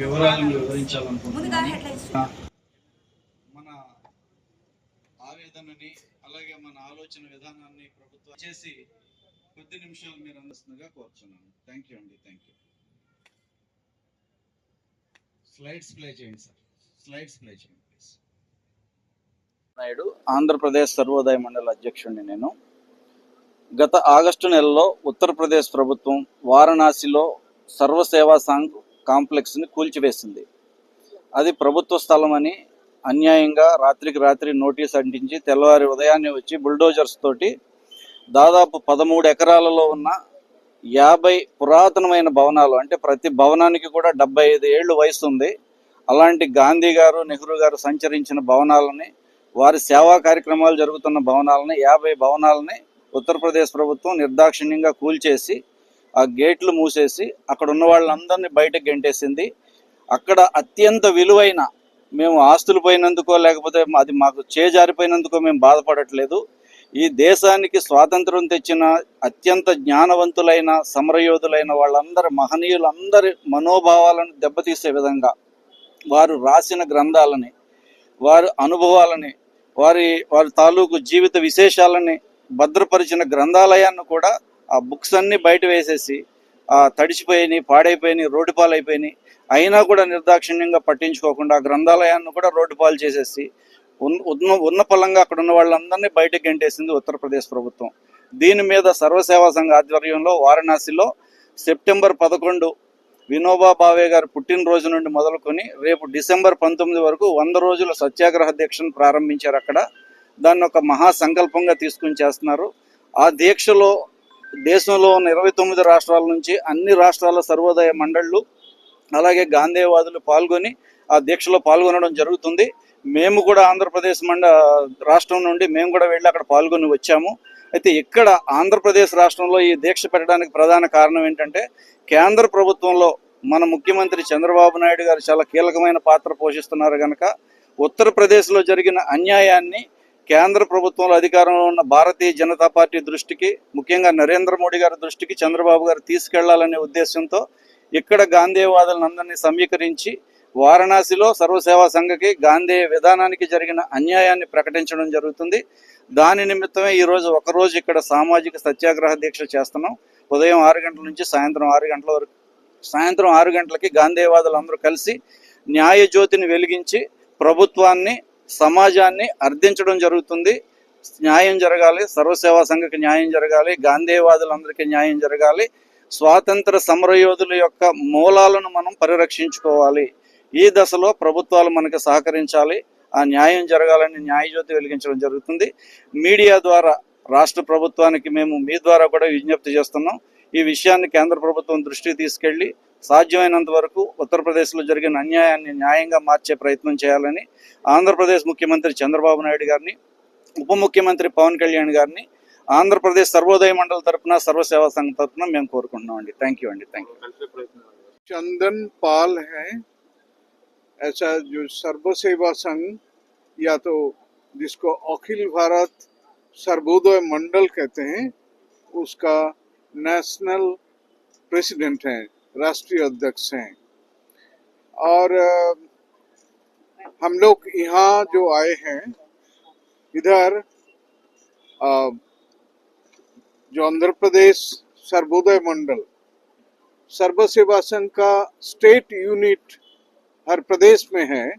వివరాలను వివరించాలనుకుంటున్నాను. మన ఆవేదనని అలాగే మన ఆలోచన విధానాన్ని ప్రభుత్వం చేసి కొద్ది నిమిషాలు మీరు అందిస్తుందిగా కోరుచున్నాను. థ్యాంక్ యూ అండి థ్యాంక్ యూ స్లైడ్స్ ప్లే చేయండి సార్. స్లైడ్స్ ప్లే చేయండి ప్లీజ్ నాయుడు ఆంధ్రప్రదేశ్ సర్వోదయ మండలి అధ్యక్షుడిని నేను. గత ఆగస్టు నెలలో ఉత్తరప్రదేశ్ ప్రభుత్వం వారణాసిలో సర్వసేవా సంఘ్ కాంప్లెక్స్ని కూల్చివేసింది. అది ప్రభుత్వ స్థలమని అన్యాయంగా రాత్రికి రాత్రి నోటీస్ అంటించి తెల్లవారి ఉదయాన్నే వచ్చి బుల్డోజర్స్ తోటి దాదాపు పదమూడు ఎకరాలలో ఉన్న యాభై పురాతనమైన భవనాలు అంటే ప్రతి భవనానికి కూడా డెబ్బై ఐదు ఏళ్ళు వయసు ఉంది. అలాంటి గాంధీ గారు నెహ్రూ గారు సంచరించిన భవనాలని వారి సేవా కార్యక్రమాలు జరుగుతున్న భవనాలని యాభై భవనాలని ఉత్తరప్రదేశ్ ప్రభుత్వం నిర్దాక్షిణ్యంగా కూల్చేసి ఆ గేట్లు మూసేసి అక్కడ ఉన్న వాళ్ళందరినీ బయటకు గెంటేసింది. అక్కడ అత్యంత విలువైన మేము ఆస్తులు పోయినందుకో లేకపోతే అది మాకు చేజారిపోయినందుకో మేము బాధపడట్లేదు. ఈ దేశానికి స్వాతంత్రం తెచ్చిన అత్యంత జ్ఞానవంతులైన సమరయోధులైన వాళ్ళందరి మహనీయులందరి మనోభావాలను దెబ్బతీసే విధంగా వారు రాసిన గ్రంథాలని వారి అనుభవాలని వారి వారి తాలూకు జీవిత విశేషాలని భద్రపరిచిన గ్రంథాలయాన్ని కూడా ఆ బుక్స్ అన్ని బయట వేసేసి ఆ తడిచిపోయినాయి పాడైపోయినాయి రోడ్డు పాలైపోయినాయి. అయినా కూడా నిర్దాక్షిణ్యంగా పట్టించుకోకుండా గ్రంథాలయాన్ని కూడా రోడ్డు పాలు చేసేసి ఉన్న ఉన్న ఉన్న పలంగా అక్కడ ఉన్న వాళ్ళందరినీ బయటకు గెంటేసింది ఉత్తరప్రదేశ్ ప్రభుత్వం. దీని మీద సర్వసేవా సంఘ ఆధ్వర్యంలో వారణాసిలో సెప్టెంబర్ పదకొండు వినోబా భావే గారి పుట్టినరోజు నుండి మొదలుకొని రేపు డిసెంబర్ పంతొమ్మిది వరకు వంద రోజుల సత్యాగ్రహ దీక్షను ప్రారంభించారు అక్కడ. దాన్ని ఒక మహా సంకల్పంగా తీసుకుని చేస్తున్నారు. ఆ దీక్షలో దేశంలో ఉన్న ఇరవై తొమ్మిది రాష్ట్రాల నుంచి అన్ని రాష్ట్రాల సర్వోదయ మండళ్ళు అలాగే గాంధీవాదులు పాల్గొని ఆ దీక్షలో పాల్గొనడం జరుగుతుంది. మేము కూడా ఆంధ్రప్రదేశ్ మండ రాష్ట్రం నుండి మేము కూడా వెళ్ళి అక్కడ పాల్గొని వచ్చాము. అయితే ఇక్కడ ఆంధ్రప్రదేశ్ రాష్ట్రంలో ఈ దీక్ష పెట్టడానికి ప్రధాన కారణం ఏంటంటే కేంద్ర ప్రభుత్వంలో మన ముఖ్యమంత్రి చంద్రబాబు నాయుడు గారు చాలా కీలకమైన పాత్ర పోషిస్తున్నారు కనుక ఉత్తరప్రదేశ్లో జరిగిన అన్యాయాన్ని కేంద్ర ప్రభుత్వంలో అధికారంలో ఉన్న భారతీయ జనతా పార్టీ దృష్టికి ముఖ్యంగా నరేంద్ర మోడీ గారి దృష్టికి చంద్రబాబు గారు తీసుకెళ్ళాలనే ఉద్దేశంతో ఇక్కడ గాంధీవాదులను అందరినీ సమీకరించి వారణాసిలో సర్వసేవా సంఘకి గాంధీ విధానానికి జరిగిన అన్యాయాన్ని ప్రకటించడం జరుగుతుంది. దాని నిమిత్తమే ఈరోజు ఒకరోజు ఇక్కడ సామాజిక సత్యాగ్రహ దీక్ష చేస్తున్నాం. ఉదయం ఆరు గంటల నుంచి సాయంత్రం ఆరు గంటల వరకు సాయంత్రం ఆరు గంటలకి గాంధీవాదులు అందరూ కలిసి న్యాయ జ్యోతిని వెలిగించి ప్రభుత్వాన్ని సమాజాన్ని అర్థించడం జరుగుతుంది. న్యాయం జరగాలి సర్వసేవా సంఘకి న్యాయం జరగాలి గాంధీవాదులందరికీ న్యాయం జరగాలి. స్వాతంత్ర సమరయోధుల యొక్క మూలాలను మనం పరిరక్షించుకోవాలి. ఈ దశలో ప్రభుత్వాలు మనకు సహకరించాలి. ఆ న్యాయం జరగాలని న్యాయజ్యోతి వెలిగించడం జరుగుతుంది. మీడియా ద్వారా రాష్ట్ర ప్రభుత్వానికి మేము మీ ద్వారా కూడా విజ్ఞప్తి చేస్తున్నాం. ఈ విషయాన్ని కేంద్ర ప్రభుత్వం దృష్టికి తీసుకెళ్ళి సాధ్యమైనంత వరకు ఉత్తరప్రదేశ్లో జరిగిన అన్యాయాన్ని న్యాయంగా మార్చే ప్రయత్నం చేయాలని ఆంధ్రప్రదేశ్ ముఖ్యమంత్రి చంద్రబాబు నాయుడు గారిని ఉప ముఖ్యమంత్రి పవన్ కళ్యాణ్ గారిని ఆంధ్రప్రదేశ్ సర్వోదయ మండలి తరపున సర్వసేవా సంఘం తరపున మేము కోరుకుంటున్నాం అండి థ్యాంక్ యూ అండి థ్యాంక్ యూ चंदन पाल है ऐसा जो सर्व सेवा संघ या तो जिसको अखिल भारत सर्वोदय मंडल कहते हैं उसका नेशनल प्रेसिडेंट हैं राष्ट्रीय अध्यक्ष हैं। और हम लोग यहाँ जो आए हैं, इधर जो आंध्र प्रदेश सर्वोदय मंडल सर्व सेवा संघ का स्टेट यूनिट हर प्रदेश में है,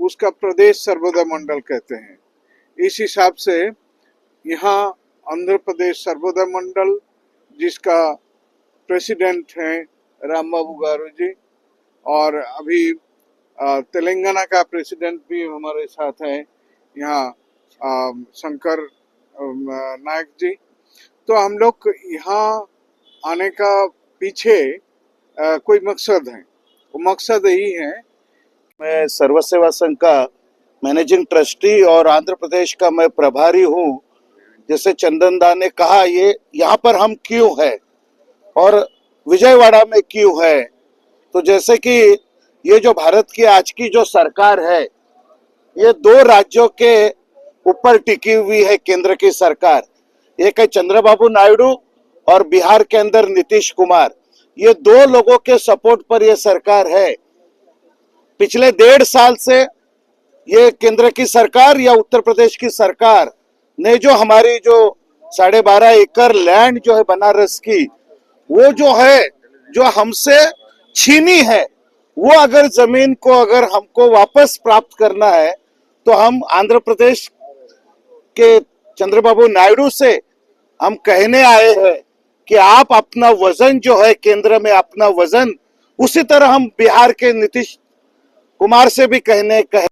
उसका प्रदेश सर्वोदय मंडल कहते हैं। इस हिसाब से यहाँ आंध्र प्रदेश सर्वोदय मंडल, जिसका प्रेसिडेंट हैं राम बाबू गारू जी और अभी तेलंगाना का प्रेसिडेंट भी हमारे साथ है। यहाँ शंकर नायक जी। तो हम लोग यहाँ आने का पीछे अ, कोई मकसद है? वो मकसद यही है मैं सर्व सेवा संघ का मैनेजिंग ट्रस्टी और आंध्र प्रदेश का मैं प्रभारी हूँ। जैसे चंदन दा ने कहा ये यहाँ पर हम क्यों है? और विजयवाड़ा में क्यों है? तो जैसे कि ये जो भारत की आज की जो सरकार है, ये दो राज्यों के ऊपर टिकी हुई है केंद्र की सरकार। एक है चंद्रबाबू नायडू और बिहार के अंदर नीतीश कुमार। ये दो लोगों के सपोर्ट पर ये सरकार है। पिछले डेढ़ साल से ये केंद्र की सरकार या उत्तर प्रदेश की सरकार ने जो हमारी जो साढ़े बारह एकड़ लैंड जो है बनारस की वो जो है, जो हमसे छीनी है, वो अगर ज़मीन को अगर हमको वापस प्राप्त करना है तो हम आंध्र प्रदेश के चंद्रबाबू नायडू से हम कहने आए हैं कि आप अपना वज़न जो है, केंद्र में अपना वज़न, उसी तरह हम बिहार के नीतीश कुमार से भी कहने, कहे